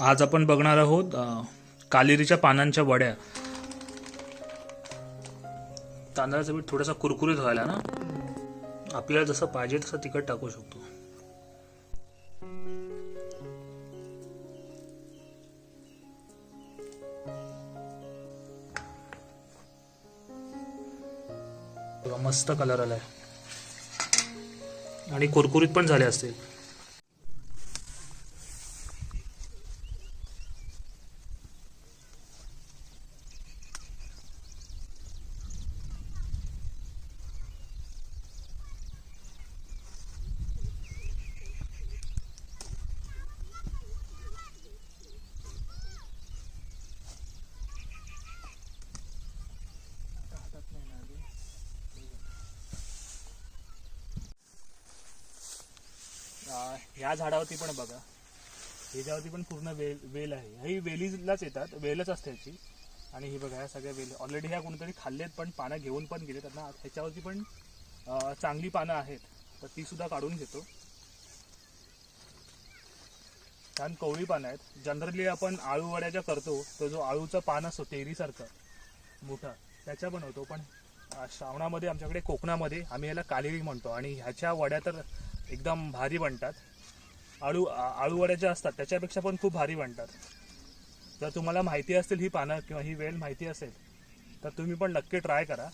आज आपण बघणार आहोत कालिरीच्या पानांच्या वड्या. तांदळाचं पीठ थोडासा कुरकुरीत व्हायला ना आपल्याला जसं पाहिजे तसं तिखट टाकू शकतो. मस्त कलर आलाय. आणि कुरकुरीत पण झाले असतील. ह्या झाडावरती पण बघा. ह्याच्यावरती पण पूर्ण वेल वेल आहे. ही वेलीलाच येतात वेलच असते ह्याची. आणि ही बघा ह्या सगळ्या वेल ऑलरेडी ह्या कोणीतरी खाल्लेत पण पानं घेऊन पण गेले त्यांना ह्याच्यावरती पण चांगली पानं आहेत. तर ती सुद्धा काढून घेतो. छान कोवळी पानं आहेत. जनरली आपण आळू वड्याच्या करतो तो जो आळूचं पान असतो तेरीसारखं मोठा त्याच्या बनवतो. पण श्रावणामध्ये आमच्याकडे कोकणामध्ये आम्ही याला कालेरी म्हणतो. आणि ह्याच्या वड्या तर एकदम भारी बनतात. आळू आळूवड्या ज्या असतात त्याच्यापेक्षा पण खूप भारी बनतात. जर तुम्हाला माहिती असतील ही पानं किंवा ही वेल माहिती असेल तर तुम्ही पण नक्की ट्राय करा.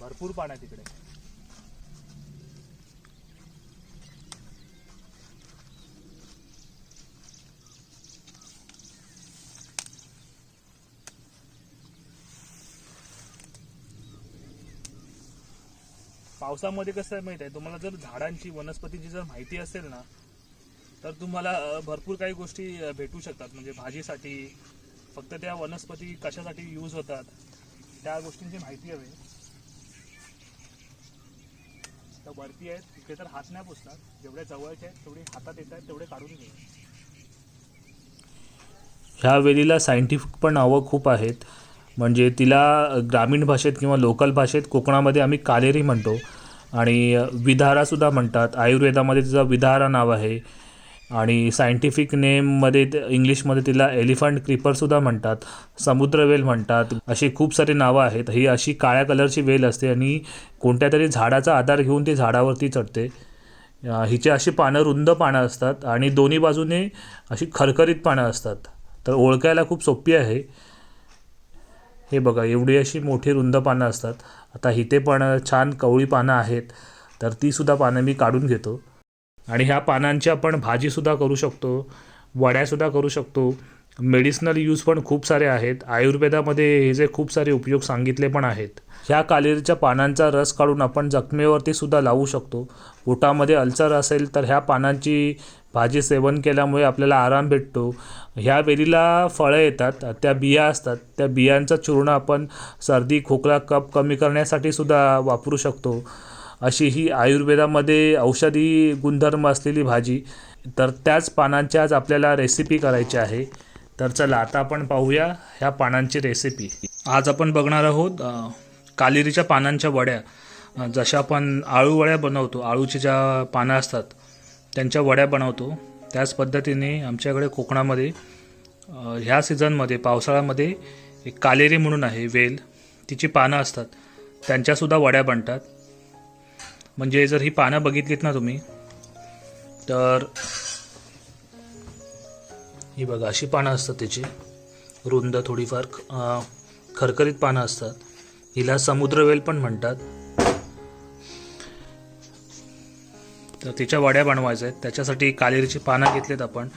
भरपूर पानं तिकडे. पावसामध्ये कसं आहे माहीत आहे? तुम्हाला जर झाडांची वनस्पतीची जर माहिती असेल ना तर तुम्हाला भरपूर काही गोष्टी भेटू शकतात. म्हणजे भाजीसाठी फक्त त्या वनस्पती कशासाठी यूज होतात त्या गोष्टींची माहिती हवी. तर वरती आहेत. तिथे तर हात नाही पुसणार. जेवढ्या जवळचे आहेत तेवढे हातात येत आहेत तेवढे काढून घे. ह्या वेलीला सायंटिफिक पण नावं खूप आहेत. म्हणजे तिला ग्रामीण भाषेत किंवा लोकल भाषेत कोकणामध्ये आम्ही कालेरी म्हणतो. आणि विधारासुद्धा म्हणतात. आयुर्वेदामध्ये तिचं विधारा नाव आहे. आणि सायंटिफिक नेममध्ये इंग्लिशमध्ये तिला एलिफंट क्रिपरसुद्धा म्हणतात. समुद्रवेल म्हणतात. अशी खूप सारी नावं आहेत. ही अशी काळ्या कलरची वेल असते आणि कोणत्या तरी झाडाचा आधार घेऊन ती झाडावरती चढते. हिचे हिची अशी पानं रुंद पानं असतात आणि दोन्ही बाजूने अशी खरखरीत पानं असतात. तर ओळखायला खूप सोपी आहे. हे बघा एवढी अशी मोठी रुंद पानं असतात. आता इथे पण छान कवळी पानं आहेत. तर तीसुद्धा पानं मी काढून घेतो. आणि ह्या पानांची आपण भाजीसुद्धा करू शकतो. वड्यासुद्धा करू शकतो. मेडिसिनल यूज पण खूप सारे आहेत. आयुर्वेदामध्ये हे जे खूप सारे उपयोग सांगितले पण आहेत. ह्या कालेरीच्या पानांचा रस काढून आपण जखमेवरती सुद्धा लावू शकतो. पोटामध्ये अल्सर असेल तर ह्या पानांची भाजी सेवन केल्यामुळे आपल्याला आराम भेटतो. ह्या वेलीला फळं येतात त्या बिया असतात. त्या बियांचं चूर्ण आपण सर्दी खोकला कप कमी करण्यासाठी सुद्धा वापरू शकतो. अशी ही आयुर्वेदामध्ये औषधी गुणधर्म असलेली भाजी. तर त्याच पानांची आज आपल्याला रेसिपी करायची आहे. तर चला आता आपण पाहूया ह्या पानांची रेसिपी आज आपण बघणार आहोत कालिरीच्या पानांच्या वड्या. जशा आपण आळू वड्या बनवतो आळूची ज्या पानं असतात त्यांच्या वड्या बनवतो. त्याच पद्धतीने आमच्याकडे कोकणामध्ये ह्या सीझनमध्ये पावसाळ्यामध्ये एक कालेरी म्हणून आहे वेल. तिची पानं असतात. त्यांच्यासुद्धा वड्या बनतात. म्हणजे जर ही पानं बघितलीत ना तुम्ही तर ही बघा अशी पानं असतात त्याची रुंद थोडीफार खरखरीत पानं असतात. हिला समुद्रवेल पण म्हणतात. तर तिच्या वड्या बनवायच्या आहेत. त्याच्यासाठी कालेरीची पानं घेतलीत आपण.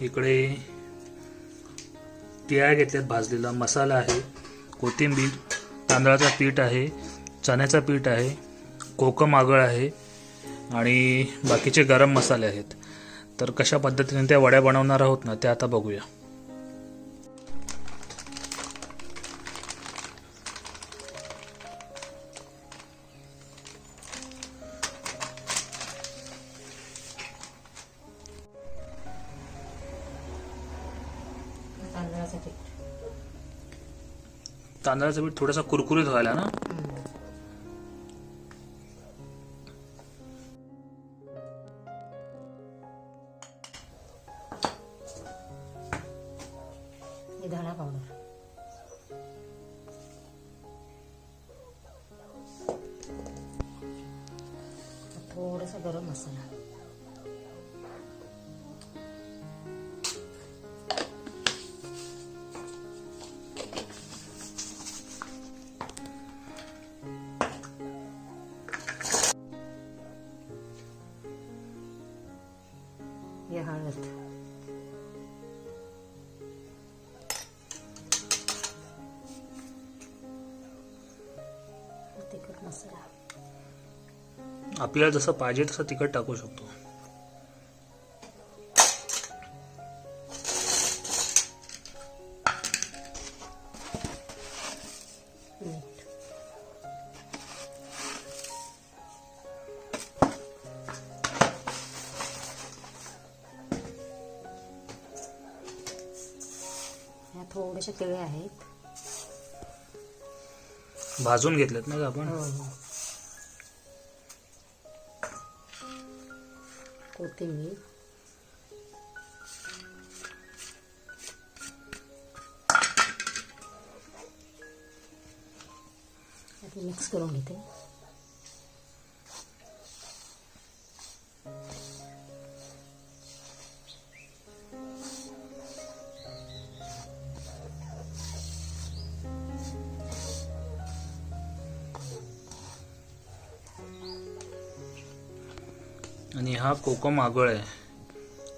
इकडे तिळ्या घेतल्यात भाजलेला. मसाला आहे. कोथिंबीर तांदळाचं पीठ आहे चण्याचं पीठ आहे कोकम आगळ आहे आणि बाकीचे गरम मसाले आहेत. तर कशा पद्धतीने त्या वड्या बनवणार आहोत ना त्या आता बघूया. तांदळाचं पीठ थोडासा कुरकुरीत व्हायला ना? धणा पावडर. थोडासा गरम मसाला. आपल्याला जसं पाहिजे तसं तिखट टाकू शकतो. थोडेसे तिळे आहेत. भाजून घेतलेत ना आपण? हो हो कोथिंबीर आता आणि हा कोकम आगळ आहे.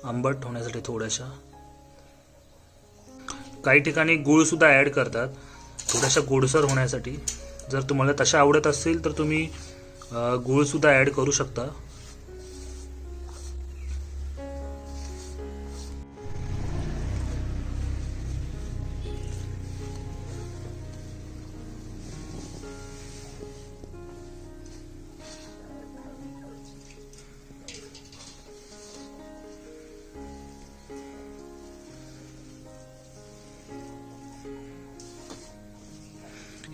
आंबट होण्यासाठी थोड्याशा. काही ठिकाणी गुळसुद्धा ॲड करतात. थोड्याशा गोडसर होण्यासाठी. जर तुम्हाला तशा आवडत असतील तर तुम्ही गुळसुद्धा ॲड करू शकता.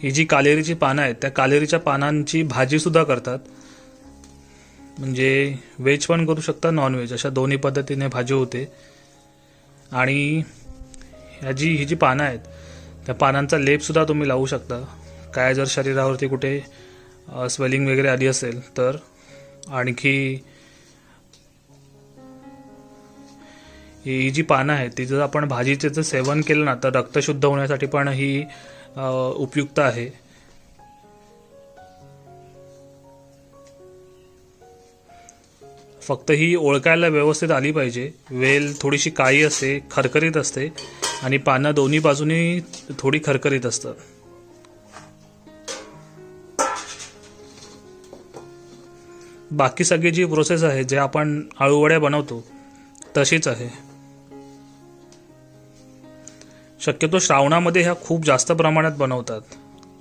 ही जी कालेरीची पानं आहेत त्या कालेरीच्या पानांची भाजीसुद्धा करतात. म्हणजे व्हेज पण करू शकता नॉनव्हेज अशा दोन्ही पद्धतीने भाजी होते. आणि ह्या जी ही जी पानं आहेत त्या पानांचा लेपसुद्धा तुम्ही लावू शकता. काय जर शरीरावरती कुठे स्वेलिंग वगैरे आली असेल तर आणखी ही जी पानं आहेत ती जर आपण भाजीचे जर सेवन केलं ना तर रक्त शुद्ध होण्यासाठी पण ही उपयुक्त आहे. फक्त ही ओळखायला व्यवस्थित आली पाहिजे. वेल थोडीशी काळी असते खरखरीत असते आणि पानं दोन्ही बाजूनी थोडी खरखरीत असतात बाकी सगळी जी प्रोसेस आहे जे आपण आळूवड्या बनवतो तशीच आहे. शक्यतो श्रावणामध्ये ह्या खूप जास्त प्रमाणात बनवतात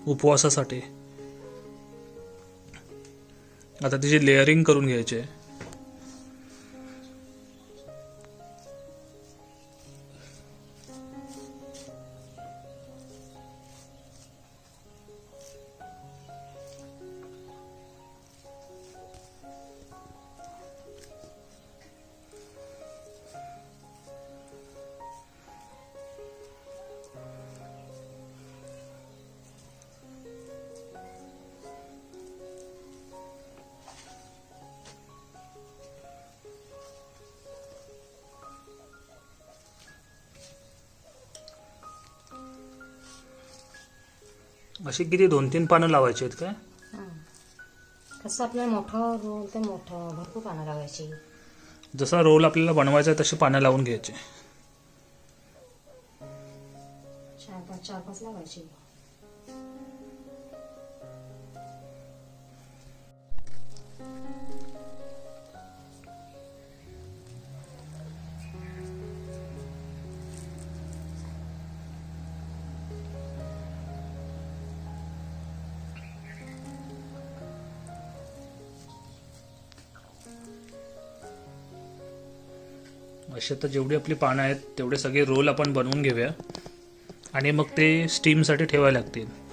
उपवासासाठी. आता तिची लेअरिंग करून घ्यायचे अशी किती दोन तीन पानं लावायची आहेत काय? कसं आपल्याला मोठं रोल तर मोठं भरपूर पानं लावायची. जसा रोल आपल्याला बनवायचा आहे तशी पानं लावून घ्यायची. चार पाच चार पाच लावायची. असे तर जेवढी आपली पानं आहेत तेवढे सगळे रोल आपण बनवून घेऊया. आणि मग ते स्टीमसाठी ठेवायला लागतील.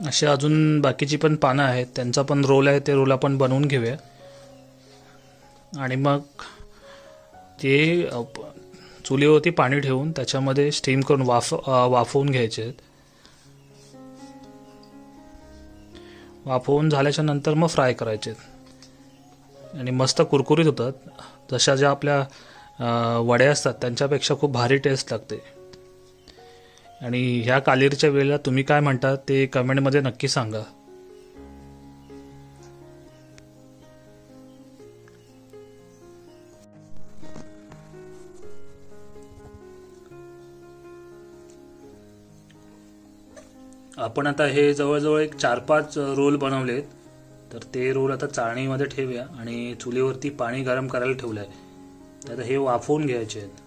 असे अजून बाकीची पण पानं आहेत. त्यांचा पण रोल आहे ते रोल आपण बनवून घेऊया. आणि मग ते चुलीवरती पाणी ठेवून त्याच्यामध्ये स्टीम करून वाफ वाफवून घ्यायचे आहेत. वाफवून झाल्याच्यानंतर मग फ्राय करायचे आहेत. आणि मस्त कुरकुरीत होतात. जशा ज्या आपल्या वड्या असतात त्यांच्यापेक्षा खूप भारी टेस्ट लागते. आणि ह्या कालेरच्या वेळेला तुम्ही काय म्हणता ते कमेंटमध्ये नक्की सांगा. आपण आता हे जवळजवळ एक चार पाच रोल बनवलेत. तर ते रोल आता चाळणीमध्ये ठेवूया आणि चुलीवरती पाणी गरम करायला ठेवलं आहे तर आता हे वाफवून घ्यायचे आहेत.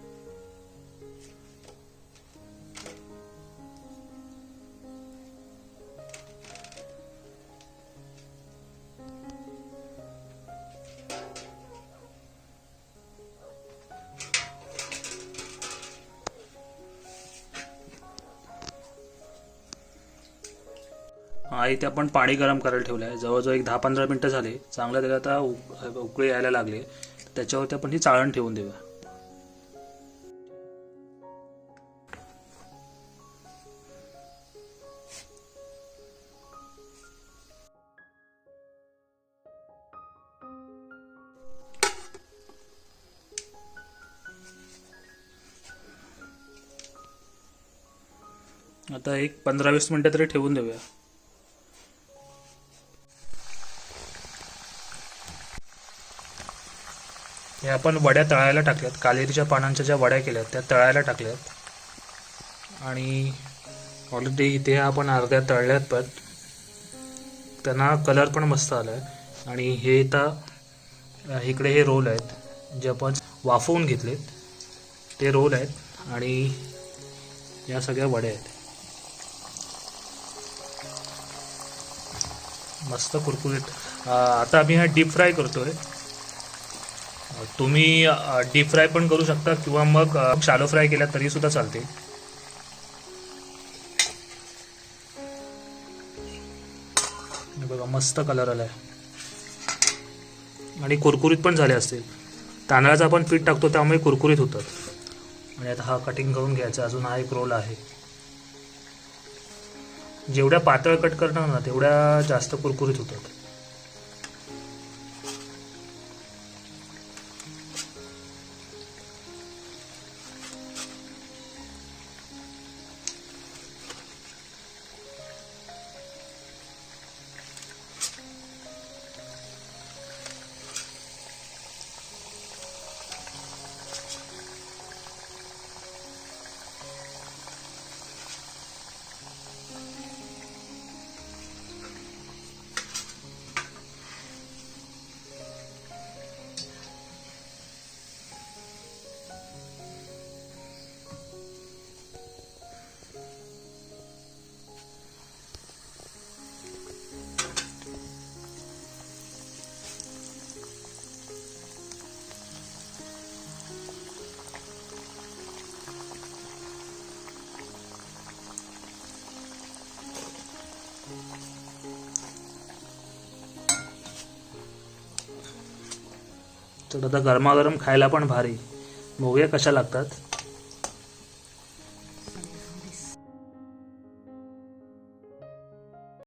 हा इथे आपण पाणी गरम करायला ठेवलं आहे जवळजवळ एक दहा पंधरा मिनटं झाले. चांगलं त्याला आता उक- उकळी यायला लागले. त्याच्यावरती आपण ही चाळण ठेवून देऊया. आता एक पंधरा वीस मिनटं तरी ठेवून देऊया. हे आपण वड्या तळायला टाकल्यात. कालेरीच्या पानांच्या ज्या वड्या केल्यात त्या तळायला टाकल्यात. आणि ऑलरेडी इथे आपण अर्ध्या तळल्यात पण त्यांना कलर पण मस्त आला आहे आणि हे आता इकडे हे रोल आहेत जे आपण वाफवून घेतलेत. ते रोल आहेत आणि या सगळ्या वड्या आहेत. मस्त कुरकुरीत. आता आम्ही हा डीप फ्राय करतोय. आहे तुम्ही डीप फ्राय पण करू शकता किंवा मग शालो फ्राय केला तरी सुद्धा चालते. बघा मस्त कलर आलाय. आणि कुरकुरीत पण झाले असतील. तांदळाचं आपण पीठ टाकतो त्यामुळे कुरकुरीत होतात. आणि आता हा कटिंग करून घ्यायचा अजून हा एक रोल आहे. जेवढ्या पातळ कट करणार ना तेवढ्या जास्त कुरकुरीत होतात. तर आता गरमागरम खायला पण भारी. बघूया कशा लागतात.